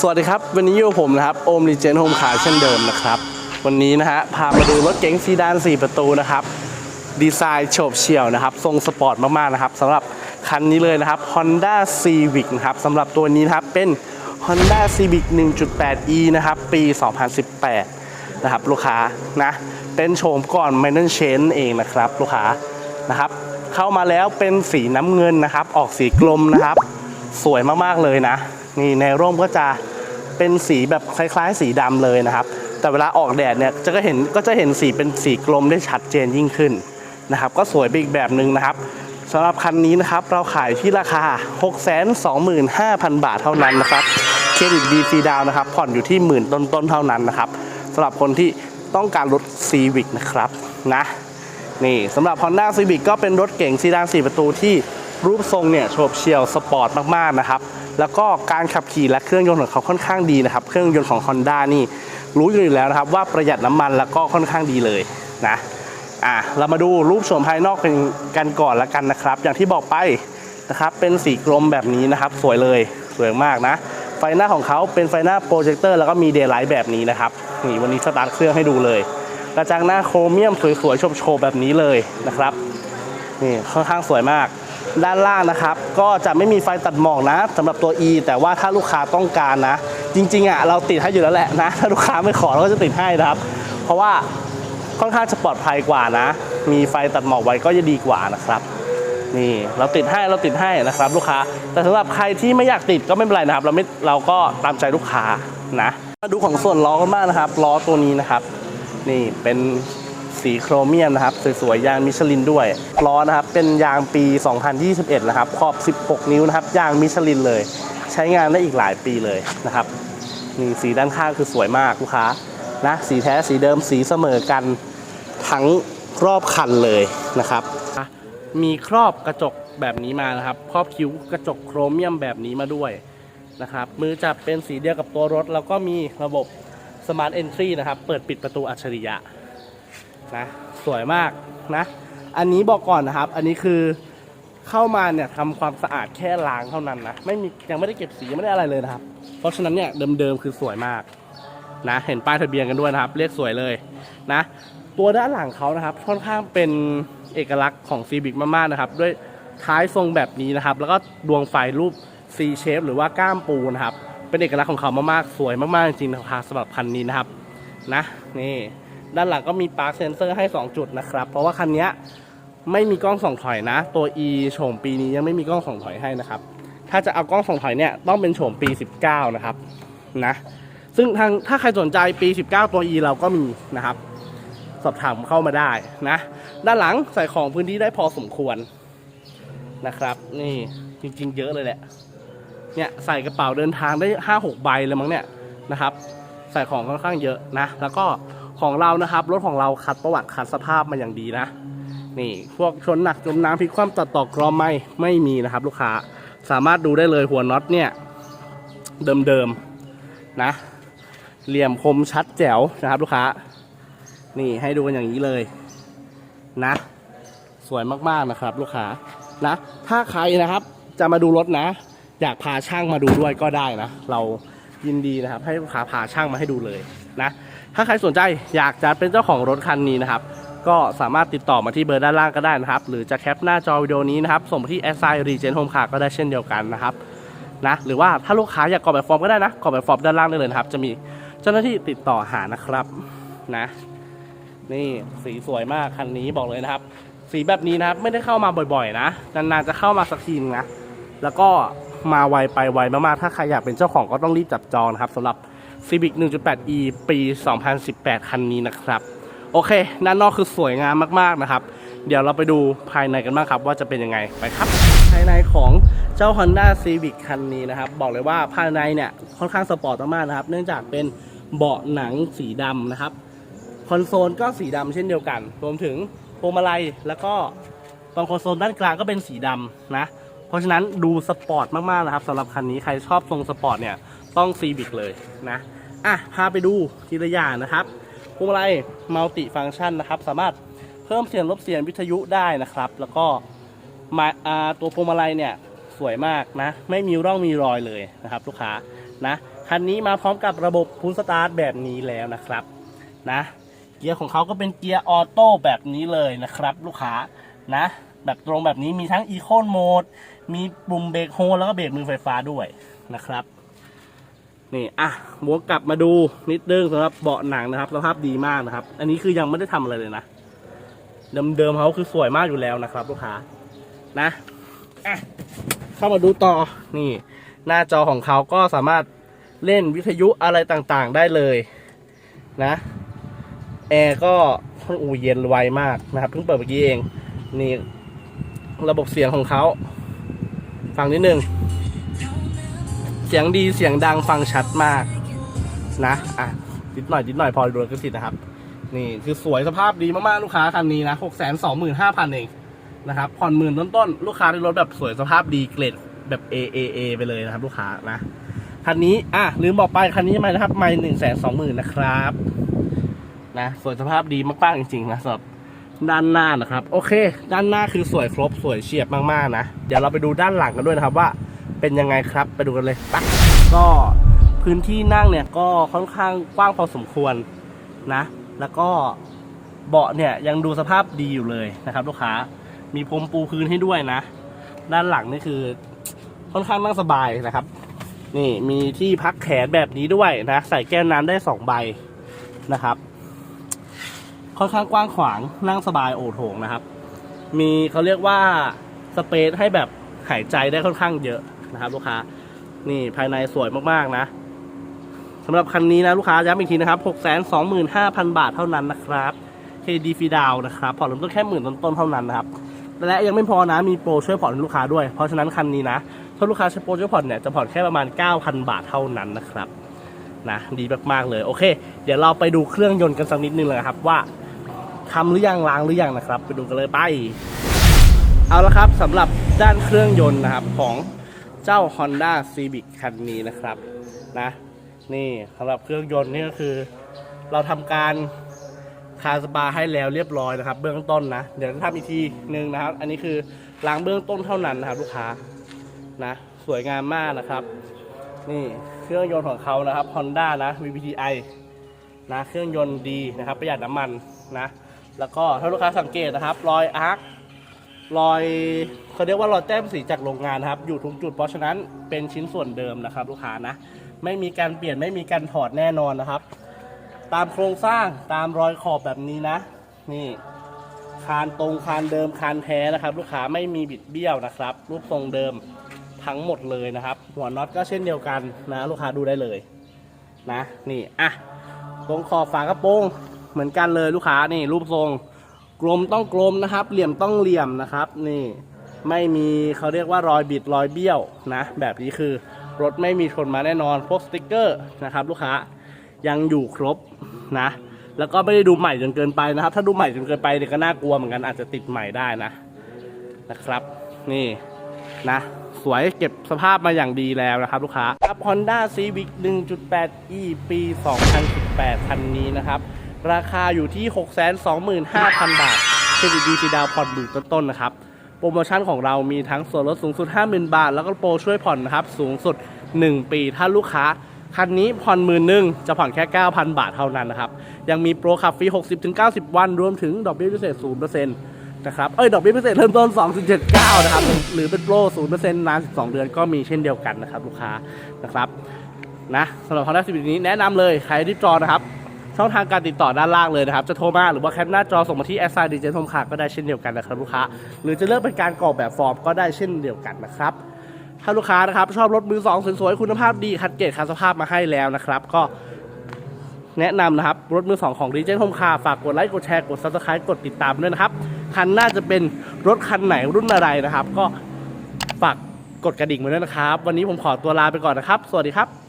สวัสดีครับ วันนี้อยู่กับผมนะครับ โอมรีเจนโฮมคาร์เช่นเดิมนะครับ วันนี้นะฮะ พามาดูรถเก๋งซีดาน 4 ประตูนะครับ ดีไซน์โฉบเฉี่ยวนะครับ ทรงสปอร์ตมาก ๆ นะครับสำหรับคันนี้เลยนะครับ Honda Civic นะครับสำหรับตัวนี้นะครับ เป็น Honda Civic 1.8e นะครับ ปี 2018 นะครับ ลูกค้านะ เป็นโฉมก่อน m a n u a l Change เองนะครับ ลูกค้านะครับ เข้ามาแล้วเป็นสีน้ำเงินนะครับ ออกสีกลมนะครับ สวยมาก ๆ เลยนะ นี่ในร่มก็จะเป็นสีแบบคล้ายๆ สีดำเลยนะครับ แต่เวลาออกแดดเนี่ยจะก็เห็นก็จะเห็นสีเป็นสีกลมได้ชัดเจนยิ่งขึ้นนะครับ ก็สวยไปอีกแบบหนึ่งนะครับสำหรับคันนี้นะครับเราขายที่ราคา 625,000 บาทเท่านั้นนะครับเครดิตดีฟรีดาวน์นะครับ ผ่อนอยู่ที่หมื่นต้นๆเท่านั้นนะครับสำหรับคนที่ต้องการรถซีวิกนะครับนะนี่สำหรับ Honda Civic ก็เป็นรถเก๋งซีดาน4 ประตูที่รูปทรงเนี่ยโฉบเฉี่ยวสปอร์ตมากๆนะครับ แล้วก็การขับขี่และเครื่องยนต์ของเขาค่อนข้างดีนะครับ เครื่องยนต์ของ Honda นี่รู้อยู่แล้วนะครับ ว่าประหยัดน้ำมันแล้วก็ค่อนข้างดีเลยนะอะเรามาดูรูปโฉมภายนอกเป็นกันก่อนละกันนะครับ อย่างที่บอกไปนะครับ เป็นสีกรมแบบนี้นะครับ สวยเลยสวยมากนะ ไฟหน้าของเขาเป็นไฟหน้าโปรเจคเตอร์แล้วก็มีเดย์ไลท์แบบนี้นะครับนี่วันนี้สตาร์ทเครื่องให้ดูเลยกระจังหน้าโครเมียมสวยๆโฉบๆแบบนี้เลยนะครับนี่ค่อนข้างสวยมาก ด้านล่างนะครับ ก็จะไม่มีไฟตัดหมอกนะสำหรับตัว E แต่ว่าถ้าลูกค้าต้องการนะ จริงๆอะเราติดให้อยู่แล้วแหละนะ ถ้าลูกค้าไม่ขอเราก็จะติดให้นะครับ เพราะว่าค่อนข้างจะปลอดภัยกว่านะ มีไฟตัดหมอกไว้ก็จะดีกว่านะครับนี่เราติดให้เราติดให้นะครับลูกค้า แต่สำหรับใครที่ไม่อยากติดก็ไม่เป็นไรนะครับ เราไม่เราก็ตามใจลูกค้านะมาดูของส่วนล้อกันบ้างนะครับล้อตัวนี้นะครับ นี่เป็น สีโครเมียมนะครับ สวยๆ ยางมิชลินด้วยล้อนะครับ เป็นยางปี 2021 นะครับ ขอบ 16 นิ้วนะครับ ยางมิชลินเลย ใช้งานได้อีกหลายปีเลยนะครับนี่สีด้านข้างคือสวยมากลูกค้านะสีแท้สีเดิมสีเสมอกันทั้งรอบคันเลยนะครับ มีครอบกระจกแบบนี้มานะครับ ครอบคิ้วกระจกโครเมียมแบบนี้มาด้วยนะครับ มือจับเป็นสีเดียวกับตัวรถ แล้วก็มีระบบ Smart Entry นะครับ เปิดปิดประตูอัจฉริยะ นะสวยมากนะ อันนี้บอกก่อนนะครับ อันนี้คือเข้ามาเนี่ยทำความสะอาดแค่ล้างเท่านั้นนะไม่มียังไม่ได้เก็บสียังไม่ได้อะไรเลยนะครับ เพราะฉะนั้นเนี่ยเดิมๆคือสวยมากนะ เห็นป้ายทะเบียนกันด้วยนะครับเลขสวยเลยนะ ตัวด้านหลังเขานะครับค่อนข้างเป็นเอกลักษณ์ของ Civic มากๆนะครับ ด้วยท้ายทรงแบบนี้นะครับ แล้วก็ดวงไฟรูป C shape หรือว่าก้ามปูนะครับ เป็นเอกลักษณ์ของเขามากๆสวยมากๆจริงๆนะครับสำหรับคันนี้นะครับนะนี่ ด้านหลังก็มีปาร์คเซนเซอร์ให้ 2 จุดนะครับ เพราะว่าคันนี้ไม่มีกล้องส่องถอยนะ ตัว e โฉมปีนี้ยังไม่มีกล้องส่องถอยให้นะครับ ถ้าจะเอากล้องส่องถอยเนี่ยต้องเป็นโฉมปี 19 นะครับนะซึ่งทางถ้าใครสนใจปี 19 ตัว e เราก็มีนะครับ สอบถามเข้ามาได้นะ ด้านหลังใส่ของพื้นที่ได้พอสมควรนะครับ นี่จริง ๆ เยอะเลยแหละเนี่ยใส่กระเป๋าเดินทางได้ห้าหกใบเลยมั้งเนี่ยนะครับ ใส่ของค่อนข้างเยอะนะ แล้วก็ ของเรานะครับ รถของเราคัดประวัติคัดสภาพมาอย่างดีนะ นี่พวกชนหนักจมน้ำพลิกคว่ำตัดต่อกรอมไม่ไม่มีนะครับ ลูกค้าสามารถดูได้เลยหัวน็อตเนี่ย เดิมๆนะ เหลี่ยมคมชัดแจ๋วนะครับลูกค้า นี่ให้ดูกันอย่างนี้เลยนะ สวยมากๆนะครับ ลูกค้านะ ถ้าใครนะครับจะมาดูรถนะ อยากพาช่างมาดูด้วยก็ได้นะ เรายินดีนะครับ ให้ลูกค้าพาช่างมาให้ดูเลยนะ ถ้าใครสนใจอยากจะเป็นเจ้าของรถคันนี้นะครับ ก็สามารถติดต่อมาที่เบอร์ด้านล่างก็ได้นะครับ หรือจะแคปหน้าจอวิดีโอนี้นะครับ ส่งไปที่ s i r e g e n Home Car ก็ได้เช่นเดียวกันนะครับนะหรือว่าถ้าลูกค้าอยากกรอกแบบฟอร์มก็ได้นะกรอกแบบฟอร์มด้านล่างได้เลยนะครับ จะมีเจ้าหน้าที่ติดต่อหานะครับนะ นี่สีสวยมากคันนี้บอกเลยนะครับ สีแบบนี้นะครับไม่ได้เข้ามาบ่อยๆ นะนานๆจะเข้ามาสักทีนึงนะแล้วก็มาไวไปไวมากๆถ้าใครอยากเป็นเจ้าของก็ต้องรีบจับจองนะครับสำหรับ Civic 1.8e ปี 2018 คันนี้นะครับ โอเคด้านนอกคือสวยงามมากๆนะครับ เดี๋ยวเราไปดูภายในกันบ้างครับ ว่าจะเป็นยังไงไปครับ ภายในของเจ้า Honda Civic คันนี้นะครับ บอกเลยว่าภายในเนี่ยค่อนข้างสปอร์ตมากนะครับ เนื่องจากเป็นเบาะหนังสีดำนะครับคอนโซลก็สีดำเช่นเดียวกัน รวมถึงพวงมาลัยแล้วก็ตรงคอนโซลด้านกลางก็เป็นสีดำนะเพราะฉะนั้นดูสปอร์ตมากๆนะครับสำหรับคันนี้ใครชอบทรงสปอร์ตเนี่ยต้องซีบิกเลยนะ อะพาไปดูทีละอย่างนะครับพวงมาลัยมัลติฟังก์ชันนะครับ สามารถเพิ่มเสียงลดเสียงวิทยุได้นะครับ แล้วก็มาตัวพวงมาลัยเนี่ยสวยมากนะ ไม่มีร่องมีรอยเลยนะครับ ลูกค้านะคันนี้มาพร้อมกับระบบพุ s สตาร์ทแบบนี้แล้วนะครับนะเกียร์ของเขาก็เป็นเกียร์ออโต้แบบนี้เลยนะครับ ลูกค้านะ แบบตรงแบบนี้มีทั้งอีโคโหมดมีปุ่มเบรกโฮแล้วก็เบรกมือไฟฟ้าด้วยนะครับ นี่อะหมวกกลับมาดูนิดนึงสำหรับเบาะหนังนะครับสภาพดีมากนะครับ อันนี้คือยังไม่ได้ทำอะไรเลยนะ เดิมๆเขาคือสวยมากอยู่แล้วนะครับ ลูกค้านะอะเข้ามาดูต่อนี่ หน้าจอของเขาก็สามารถเล่นวิทยุอะไรต่างๆได้เลยนะแอร์ก็อูเย็นไวมากนะครับเพิ่งเปิดเมื่อกี้เอง นี่ระบบเสียงของเขา ฟังนิดนึง เสียงดีเสียงดังฟังชัดมากนะอะนิดหน่อยนิดหน่อยพอดูก็สิทธิ์นะครับ นี่คือสวยสภาพดีมากๆลูกค้าคันนี้นะหกแสนสองหมื่นห้าพันเองนะครับผ่อนหมื่นต้นๆลูกค้าได้รถแบบสวยสภาพดีเกรดแบบ A A A ไปเลยนะครับ ลูกค้านะคันนี้อะลืมบอกไปคันนี้ไม่นะครับไม่หนึ่งแสนสองหมื่นนะครับนะสวยสภาพดีมากๆจริงๆนะสำหรับด้านหน้านะครับ โอเค ด้านหน้าคือสวยครบสวยเฉียบมากๆนะ เดี๋ยวเราไปดูด้านหลังกันด้วยนะครับว่า เป็นยังไงครับไปดูกันเลยปะก็พื้นที่นั่งเนี่ยก็ค่อนข้างกว้างพอสมควรนะ แล้วก็เบาะเนี่ยยังดูสภาพดีอยู่เลยนะครับ ลูกค้ามีพรมปูพื้นให้ด้วยนะ ด้านหลังนี่คือค่อนข้างนั่งสบายนะครับ นี่มีที่พักแขนแบบนี้ด้วยนะ ใส่แก้วน้ำได้สองใบนะครับ ค่อนข้างกว้างขวางนั่งสบายโอโถงนะครับ มีเขาเรียกว่าสเปซให้แบบหายใจได้ค่อนข้างเยอะ นะครับ ลูกค้า นี่ภายในสวยมากๆนะสำหรับคันนี้นะลูกค้าย้ำอีกทีนะครับ625,000 บาทเท่านั้นนะครับ KD ฟรีดาวนะครับผ่อนเริ่มต้นแค่หมื่นต้นๆเท่านั้นนะครับและยังไม่พอนะมีโปรช่วยผ่อนให้ลูกค้าด้วย เพราะฉะนั้นคันนี้นะถ้าลูกค้าใช้โปรช่วยผ่อนเนี่ยจะผ่อนแค่ประมาณ 9,000 บาทเท่านั้นนะครับนะดีมากๆเลยโอเค เดี๋ยวเราไปดูเครื่องยนต์กันสักนิดนึงเลยครับว่าทำหรือยังล้างหรือยังนะครับ ไปดูกันเลยไป เอาละครับสำหรับด้านเครื่องยนต์นะครับของ เจ้า Honda Civic คันนี้นะครับนะนี่สำหรับเครื่องยนต์นี่ก็คือ เราทำการคาสปาให้แล้วเรียบร้อยนะครับ เบื้องต้นนะ เดี๋ยวจะทำอีกทีหนึ่งนะครับ อันนี้คือล้างเบื้องต้นเท่านั้นนะครับ ลูกค้านะสวยงามมากนะครับ นี่เครื่องยนต์ของเขานะครับ Honda นะ VVTi นะเครื่องยนต์ดีนะครับ ประหยัดน้ำมันนะ แล้วก็ถ้าลูกค้าสังเกตนะครับ รอยอาร์ครอย เขาเรียกว่ารอยแต้มสีจากโรงงานนะครับ อยู่ทุกจุดเพราะฉะนั้นเป็นชิ้นส่วนเดิมนะครับ ลูกค้านะ ไม่มีการเปลี่ยนไม่มีการถอดแน่นอนนะครับ ตามโครงสร้างตามรอยขอบแบบนี้นะ นี่คานตรงคานเดิมคานแท้นะครับ ลูกค้าไม่มีบิดเบี้ยวนะครับ รูปทรงเดิมทั้งหมดเลยนะครับ หัวน็อตก็เช่นเดียวกันนะ ลูกค้าดูได้เลยนะนี่อะตรงขอบฝากระโปรงเหมือนกันเลยลูกค้านี่รูปทรงกลมต้องกลมนะครับ เหลี่ยมต้องเหลี่ยมนะครับ นี่ ไม่มีเขาเรียกว่ารอยบิดรอยเบี้ยวนะ แบบนี้คือรถไม่มีชนมาแน่นอนพวกสติกเกอร์นะครับ ลูกค้ายังอยู่ครบนะ แล้วก็ไม่ได้ดูใหม่จนเกินไปนะครับ ถ้าดูใหม่จนเกินไปเนี่ยก็น่ากลัวเหมือนกันอาจจะติดใหม่ได้นะนะครับ นี่นะสวยเก็บสภาพมาอย่างดีแล้วนะครับ ลูกค้าครับ Honda Civic 1.8e ปี 2018 คันนี้นะครับ ราคาอยู่ที่ 625,000 บาทเครดิตดีซีดาวผ่อนหมื่นต้นๆนะครับ โปรโมชั่นของเรามีทั้งส่วนลดสูงสุด 50,000 บาท แล้วก็โปรช่วยผ่อนนะครับ สูงสุด 1 ปี ถ้าลูกค้า คันนี้ผ่อนหมื่นหนึ่งจะผ่อนแค่ 9,000 บาทเท่านั้นนะครับ ยังมีโปรขับฟรี 60-90 วัน รวมถึงดอกเบี้ยพิเศษ 0%นะครับ เอ้ย ดอกเบี้ยพิเศษเริ่มต้น 2.79 นะครับ หรือเป็นโปร 0%นาน 12 เดือนก็มีเช่นเดียวกันนะครับ ลูกค้านะครับนะสำหรับ Honda Civic นี้แนะนำเลยใครที่จอนะครับ ช่องทางการติดต่อด้านล่างเลยนะครับ จะโทรมาหรือว่าแคปหน้าจอส่งมาที่แอสไซดีเจนโฮมคาก็ได้เช่นเดียวกันนะครับลูกค้า หรือจะเลือกเป็นการกรอกแบบฟอร์มก็ได้เช่นเดียวกันนะครับถ้าลูกค้านะครับชอบรถมือสองสวยๆคุณภาพดีคัดเกรดคัดสภาพมาให้แล้วนะครับ ก็แนะนำนะครับ รถมือสองของดีเจนโฮมคาฝากกดไลค์กดแชร์กดซับสไครต์กดติดตามด้วยนะครับคันน่าจะเป็นรถคันไหนรุ่นอะไรนะครับ ก็ฝากกดกระดิ่งมาด้วยนะครับ วันนี้ผมขอตัวลาไปก่อนนะครับ สวัสดีครับ